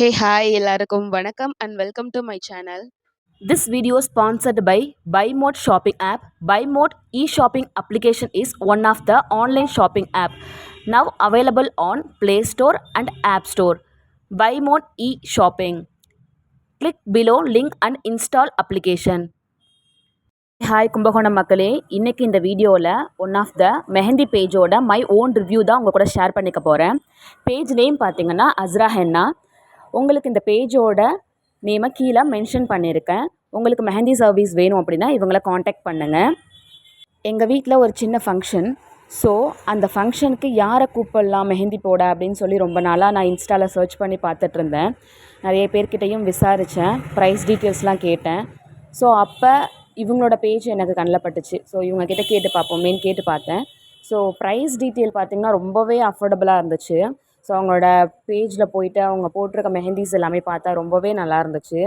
ஹே hi எல்லாருக்கும் வணக்கம் and welcome to my channel this video sponsored by by mod shopping app by mod e shopping application is one of the online shopping app now available on play store and app store by mod e shopping click below link and install application hi Kumbakonam மக்களே இன்றைக்கி இந்த வீடியோவில் one of the mehndi பேஜோட my own review தான் உங்கள் கூட share பண்ணிக்க போகிறேன் பேஜ் நேம் பார்த்தீங்கன்னா அஸ்ரா ஹென்னா உங்களுக்கு இந்த பேஜோட நேமை கீழே மென்ஷன் பண்ணியிருக்கேன். உங்களுக்கு மெஹந்தி சர்வீஸ் வேணும் அப்படின்னா இவங்களை காண்டாக்ட் பண்ணுங்கள் எங்கள் வீட்டில் ஒரு சின்ன ஃபங்க்ஷன் ஸோ அந்த ஃபங்க்ஷனுக்கு யாரை கூப்பிடலாம் மெஹந்தி போட அப்படின்னு சொல்லி ரொம்ப நாளாக நான் இன்ஸ்டாவில் சர்ச் பண்ணி பார்த்துட்டு இருந்தேன். நிறைய பேர்கிட்டையும் விசாரித்தேன் ப்ரைஸ் டீட்டெயில்ஸ்லாம் கேட்டேன். ஸோ அப்போ இவங்களோட பேஜ் எனக்கு கண்ணில் பட்டுச்சு. ஸோ இவங்கக்கிட்ட கேட்டு பார்ப்போமேன்னு கேட்டு பார்த்தேன். ஸோ ப்ரைஸ் டீட்டெயில் பார்த்திங்கன்னா ரொம்பவே அஃபோர்டபுளாக இருந்துச்சு. ஸோ அவங்களோட பேஜில் போயிட்டு அவங்க போட்டிருக்க மெஹந்திஸ் எல்லாமே பார்த்தா ரொம்பவே நல்லா இருந்துச்சு.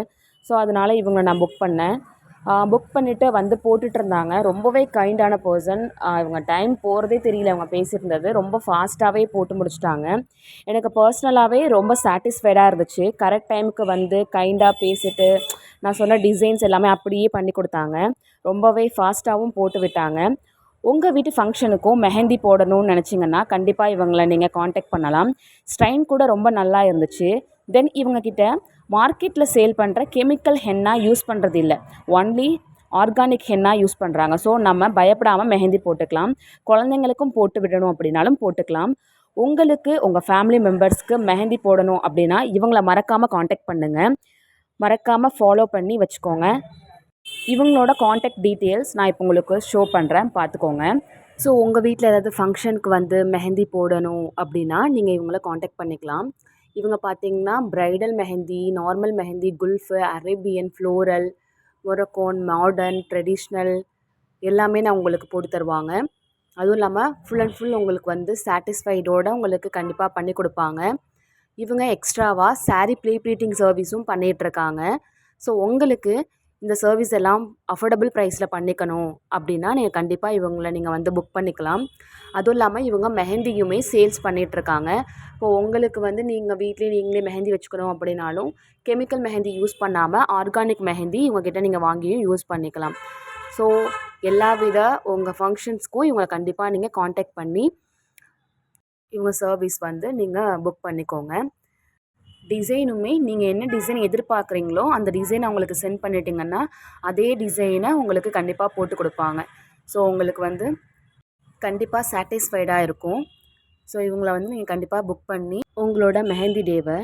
ஸோ அதனால் இவங்களை நான் புக் பண்ணேன். புக் பண்ணிவிட்டு வந்து போட்டுட்டு இருந்தாங்க. ரொம்பவே கைண்டான பர்சன் இவங்க டைம் போகிறதே தெரியல. அவங்க பேசியிருந்தது. ரொம்ப ஃபாஸ்ட்டாகவே போட்டு முடிச்சிட்டாங்க. எனக்கு பர்சனலாகவே ரொம்ப சாட்டிஸ்ஃபைடாக இருந்துச்சு. கரெக்ட் டைமுக்கு வந்து கைண்டாக பேசிட்டு நான் சொன்ன டிசைன்ஸ் எல்லாமே அப்படியே பண்ணி கொடுத்தாங்க. ரொம்பவே ஃபாஸ்ட்டாகவும் போட்டு விட்டாங்க. உங்கள் வீட்டு ஃபங்க்ஷனுக்கும் மெஹந்தி போடணும்னு நினச்சிங்கன்னா கண்டிப்பாக இவங்களை நீங்கள் காண்டாக்ட் பண்ணலாம். ஸ்ட்ரைன் கூட ரொம்ப நல்லா இருந்துச்சு. தென் இவங்கக்கிட்ட மார்க்கெட்டில் சேல் பண்ணுற கெமிக்கல் ஹென்னா யூஸ் பண்ணுறது இல்லை. ஒன்லி ஆர்கானிக் ஹென்னா யூஸ் பண்ணுறாங்க ஸோ நம்ம பயப்படாமல் மெஹந்தி போட்டுக்கலாம். குழந்தைங்களுக்கும் போட்டு விடணும் அப்படின்னாலும் போட்டுக்கலாம். உங்களுக்கு உங்கள் ஃபேமிலி மெம்பர்ஸ்க்கு மெஹந்தி போடணும் அப்படின்னா இவங்கள மறக்காமல் காண்டாக்ட் பண்ணுங்கள் மறக்காமல் ஃபாலோ பண்ணி வச்சுக்கோங்க. இவங்களோட காண்டாக்ட் டீட்டெயில்ஸ் நான் இப்போ உங்களுக்கு ஷோ பண்ணுறேன் பார்த்துக்கோங்க ஸோ உங்கள் வீட்டில் ஏதாவது ஃபங்க்ஷனுக்கு வந்து மெஹந்தி போடணும் அப்படின்னா நீங்கள் இவங்கள காண்டாக்ட் பண்ணிக்கலாம். இவங்க பார்த்தீங்கன்னா bridal mehndi normal mehndi Gulf Arabian floral Moroccan modern traditional எல்லாமே நான் உங்களுக்கு போட்டு தருவாங்க. அதுவும் இல்லாமல் ஃபுல் அண்ட் ஃபுல் உங்களுக்கு வந்து சாட்டிஸ்ஃபைடோடு உங்களுக்கு கண்டிப்பாக பண்ணி கொடுப்பாங்க. இவங்க எக்ஸ்ட்ராவாக சாரீ ப்ளீ ப்ளீட்டிங் சர்வீஸும் பண்ணிகிட்ருக்காங்க ஸோ உங்களுக்கு இந்த சர்வீஸ் எல்லாம் அஃபோர்டபுள் ப்ரைஸில் பண்ணிக்கணும் அப்படின்னா நீங்கள் கண்டிப்பாக இவங்கள நீங்கள் வந்து புக் பண்ணிக்கலாம். அதுவும் இல்லாமல் இவங்க மெஹந்தியுமே சேல்ஸ் பண்ணிகிட்ருக்காங்க இப்போது உங்களுக்கு வந்து நீங்கள் வீட்லேயே நீங்களே மெஹந்தி வச்சுக்கணும் அப்படின்னாலும் கெமிக்கல் மெஹந்தி யூஸ் பண்ணாமல் ஆர்கானிக் மெஹந்தி இவங்ககிட்ட நீங்கள் வாங்கியும் யூஸ் பண்ணிக்கலாம். ஸோ எல்லா வித உங்கள் ஃபங்க்ஷன்ஸ்க்கும் இவங்களை கண்டிப்பாக நீங்கள் காண்டாக்ட் பண்ணி இவங்க சர்வீஸ் வந்து நீங்கள் புக் பண்ணிக்கோங்க. டிசைனுமே நீங்கள் என்ன டிசைன் எதிர்பார்க்குறீங்களோ அந்த டிசைன் அவங்களுக்கு சென்ட் பண்ணிட்டீங்கன்னா அதே டிசைனை உங்களுக்கு கண்டிப்பாக போட்டு கொடுப்பாங்க. ஸோ உங்களுக்கு வந்து கண்டிப்பாக சாட்டிஸ்ஃபைடாக இருக்கும். ஸோ இவங்கள வந்து நீங்கள் கண்டிப்பாக புக் பண்ணி உங்களோட மெஹந்தி டேவை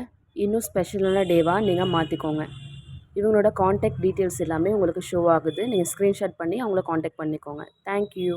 இன்னும் ஸ்பெஷலான டேவாக நீங்கள் மாற்றிக்கோங்க இவங்களோட காண்டாக்ட் டீட்டெயில்ஸ் எல்லாமே உங்களுக்கு ஷோ ஆகுது. நீங்கள் ஸ்க்ரீன்ஷாட் பண்ணி அவங்கள காண்டாக்ட் பண்ணிக்கோங்க. தேங்க்யூ